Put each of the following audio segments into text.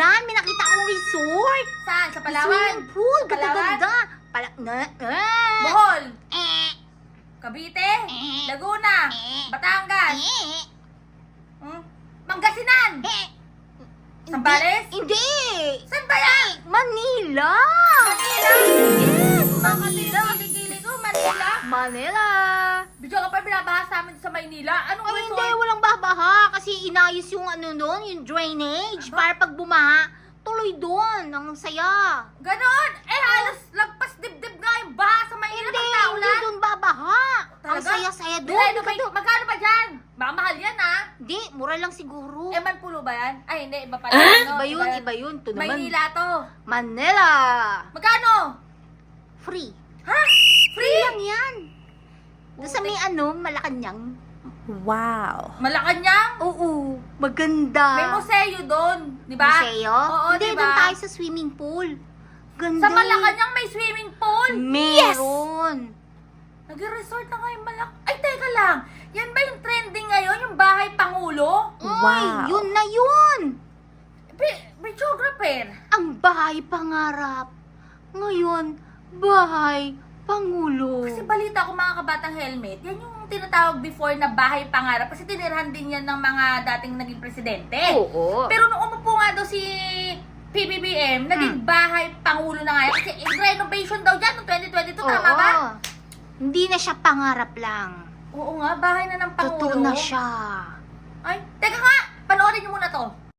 Ulan, may nakita akong resort. Saan? Sa Palawan? Swimming pool, ganda-ganda. Pala, na, eh. Bohol? Eh, Cavite? Eh. Laguna? Eh. Batangas? eh, Hmm? Pangasinan? eh. Sambales? Hindi. Saan ba yan? Manila. Manila? Yes, Manila. Manila. Manila. Bidyo ka pa binabaha sa amin sa Maynila. Anong Ay, resort? hindi, walang babaha. Kasi inayos yung ano doon, yung drainage. Para pag bumaha, tuloy doon. Ang saya. Ganon! Eh, halos lagpas dibdib nga yung baha sa Maynila Hindi, pag hindi doon babaha. Ang Talaga? saya-saya doon. Nirenovate. Hindi ka doon. Magkano ba dyan? Baka mahal yan, ha? Hindi, mura lang siguro. Eh, manpulo ba yan? Ay, hindi. Iba pala. Ah, ano, iba yun, iba yun. Ito naman. Maynila to. Manila. Magkano? Free. Ha? Free lang sa may ano, Malacanang. Wow. Malacanang? Oo, maganda. May museo doon. Di ba? Museo? Oo, Hindi, di ba? doon tayo sa swimming pool. Ganda. Sa Malacanang may swimming pool. Meron. Nag-resort na ngayon Malac... Ay, teka lang. Yan ba yung trending ngayon? Yung bahay pangulo? Wow. Ay, yun na yun. Bi- Videographer. Ang bahay pangarap. Ngayon, bahay pangulo. Kasi balita ko mga kabatang helmet, yan yung tinatawag before na bahay pangarap. Kasi tinirhan din yan ng mga dating naging presidente. Oo. Pero nung umupo nga daw si PBBM, naging bahay pangulo na nga yan. Kasi renovation daw dyan noong 2022, tama ba? Hindi na siya pangarap lang. Oo nga, bahay na ng pangulo. Totoo na siya. Ay, teka nga, panoorin niyo muna to.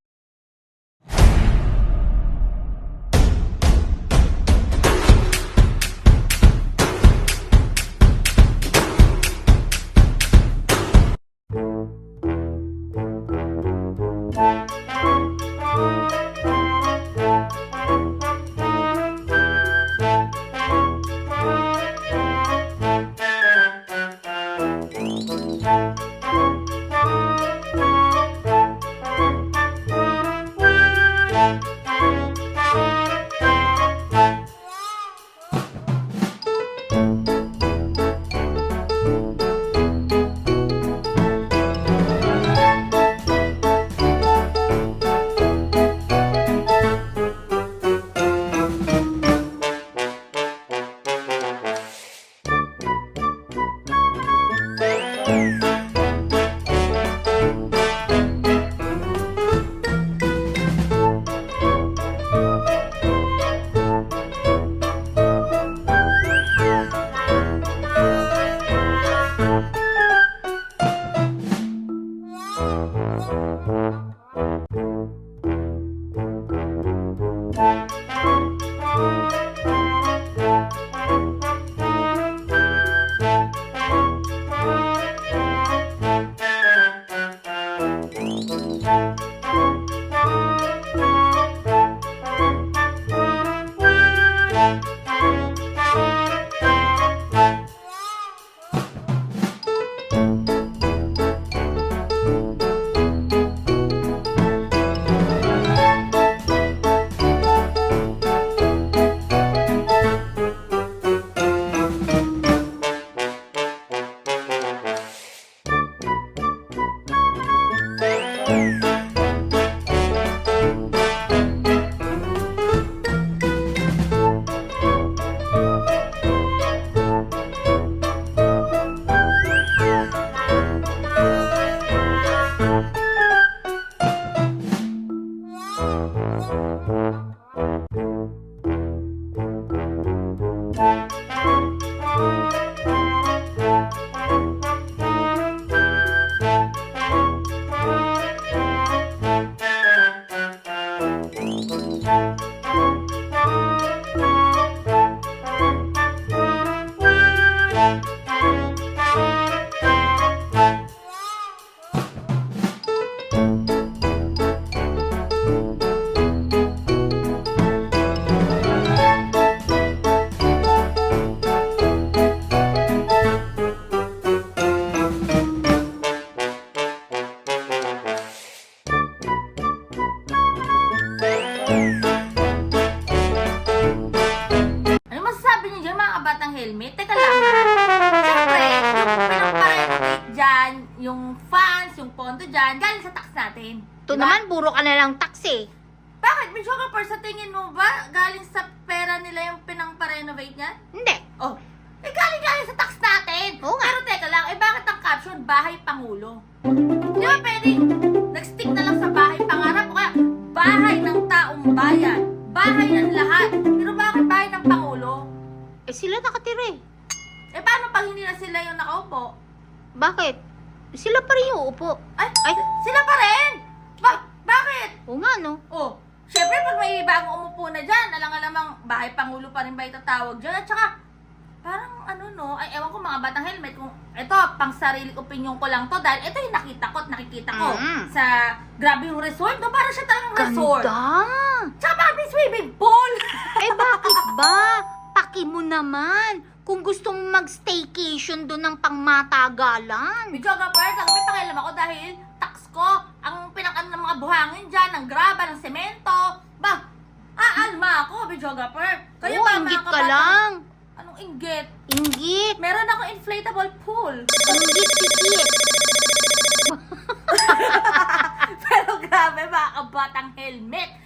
Ano tax natin. Ito Diba? naman, puro ka na lang taxi. Bakit? Videographer, sa tingin mo ba galing sa pera nila yung pinang-renovate niyan? Hindi. Oh, eh galing galing sa tax natin. Oo nga. Pero teka lang, eh bakit ang caption, Bahay Pangulo? Di ba pwedeng nag-stick na lang sa bahay pangarap o kaya bahay ng taong bayan, bahay ng lahat. Pero bakit bahay ng Pangulo? Eh sila nakatira eh. Eh paano pag hindi na sila yung nakaupo? Bakit? Sila pa rin yung upo. Ay, Ay. si- sila pa rin! Ba- bakit? Oo nga no. Oh, syempre pag may bagong umupo na dyan, alang alamang bahay pangulo pa rin ba itatawag dyan? At saka, parang ano no, ay ewan ko mga batang helmet, kung ito, pang sarili opinion ko lang to, dahil ito yung nakita ko at nakikita ko Mm. sa grabe yung resort, no? Parang siya talagang resort. Ganda! Tsaka bakit may swimming pool? Eh bakit ba? Paki mo naman. Kung gusto mong mag-staycation doon ng pangmatagalan. Videographer, talaga may pakialam ako dahil tax ko, ang pinang ng mga buhangin dyan, ng graba, ng semento, ba, aalma ako, videographer. Kayo Oo, ba, inggit ka lang. Anong inggit? Inggit. Meron ako inflatable pool. Inggit pikit. Pero grabe mga kabatang helmet.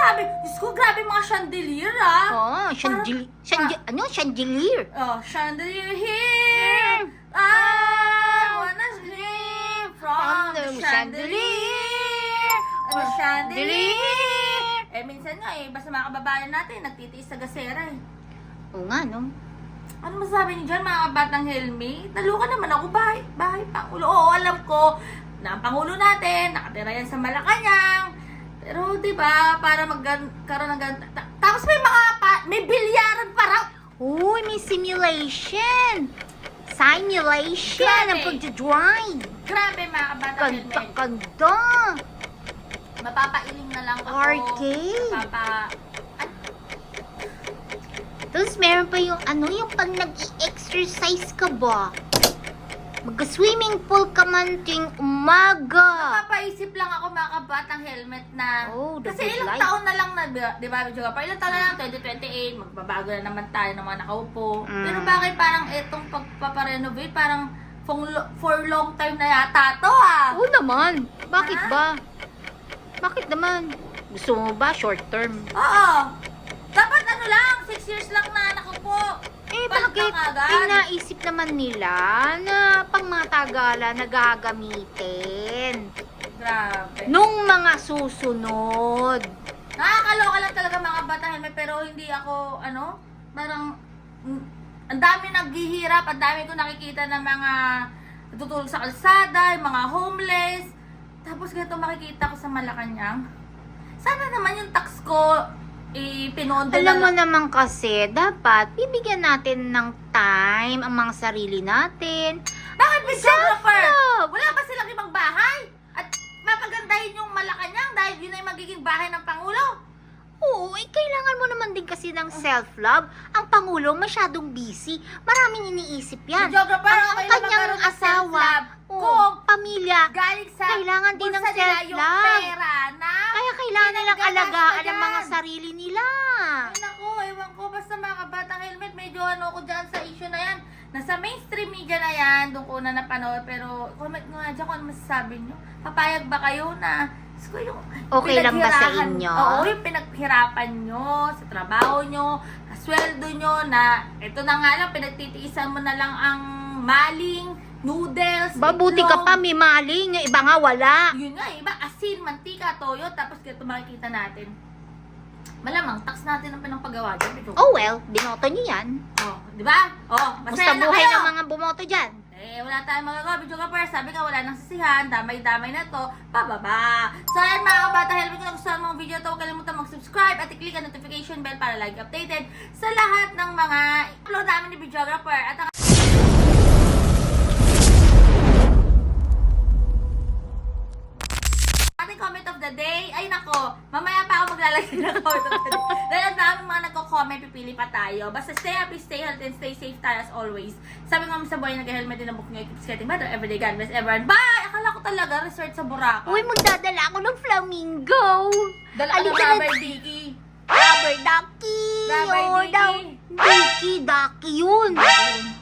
Masasabi? Diyos ko, grabe mga chandelier ah. Oh, chandelier. Chandelier. Ano? Chandelier. Oh, chandelier here. I wanna sleep from the chandelier. The chandelier. Eh, minsan nga eh, basta mga kababayan natin, nagtitiis sa gasera eh. Oo nga, no? Ano masasabi niyo dyan, mga batang helmet? Naluka naman ako, bahay, bahay, Pangulo. Oo, alam ko na ang Pangulo natin, nakatira yan sa Malacanang. Pero, di ba, para magkaroon ng gan- ta- Tapos may mga, pa- may bilyaran pa raw. Uy, may simulation. Simulation Grabe. ng pagdadrive. Grabe, mga batang Ganda, helmet. ganda. Mapapailing na lang ako. Arcade. Mapapa... An- Tapos meron pa yung ano, yung pag nag-exercise ka ba? Mag-swimming pool ka man ting umaga. Napapaisip lang ako mga kabatang helmet na Oh, the kasi good ilang life. taon na lang na, di ba, Medyo pa ilang taon na lang, 2028, magbabago na naman tayo ng mga nakaupo. Mm. Pero bakit parang itong pagpaparenovate, parang for, for long time na yata to ah. Oo naman. Bakit Ha? ba? Bakit naman? Gusto mo ba short term? Oo. Dapat ano lang, 6 years lang na nakaupo. Eh, bakit? na agad. Eh, naisip naman nila na pangmatagalan na gagamitin. Grabe. Nung mga susunod. Nakakaloka lang talaga mga bata helmet pero hindi ako ano, parang mm, ang dami naghihirap, ang dami ko nakikita ng mga natutulog sa kalsada, yung mga homeless. Tapos ganito makikita ko sa Malacanang. Sana naman yung tax ko ipinondo Alam mo na naman kasi, dapat bibigyan natin ng time ang mga sarili natin. Bakit videographer? Wala ba silang ibang bahay? At mapagandahin yung Malacanang dahil yun ay magiging bahay ng Pangulo? Oo, eh, kailangan mo naman din kasi ng self-love. Ang Pangulo masyadong busy. Maraming iniisip yan. Videographer, ang, ang kanyang magkaroon ng asawa, self-love oo, kung pamilya, galing sa Kailangan din ng bulsa nila yung self-love. pera na kaya kailangan nilang alagaan ang mga sarili nila. Ay naku, ewan ko, basta mga kabatang helmet, medyo ano ko dyan sa issue na yan. Nasa mainstream media na yan, doon ko na napanood, pero comment nyo nga dyan kung ano masasabi nyo. Papayag ba kayo na, yung Okay lang ba sa inyo? Oo, yung pinaghirapan nyo sa trabaho nyo, sa sweldo nyo, na ito na nga lang, pinagtitiisan mo na lang ang maling, noodles, Babuti ka pa, may maling. Yung iba nga wala. Yun nga, iba, asin, mantika, toyo, tapos ganito makikita natin. Malamang, tax natin ang pinapagawa dyan. Ito. Oh well, binoto niyo yan. Oh, di ba? Oh, Basta masaya na buhay kayo. ng mga bumoto dyan. Eh, wala tayong magagawa. Video ka Sabi ka, wala nang sisihan. Damay-damay na to. Pababa. So, ayan mga kabata. Helmet ko na gusto ng mga video to. Huwag kalimutan mag-subscribe at i-click ang notification bell para lagi updated sa lahat ng mga upload namin ni Videographer. At ang Dahil ang daming mga nagko-comment, pipili pa tayo. Basta stay happy, stay healthy, and stay safe tayo as always. Sabi nga sa buhay, nag-helmet din ang book nyo, keeps getting better everyday. God bless everyone. Bye! Akala ko talaga, resort sa Boracay. Uy, magdadala ako ng flamingo. Dala ka ng rubber dicky. Rubber ducky. Rubber Oh, ducky. daw. Ducky, ducky yun. Ayun.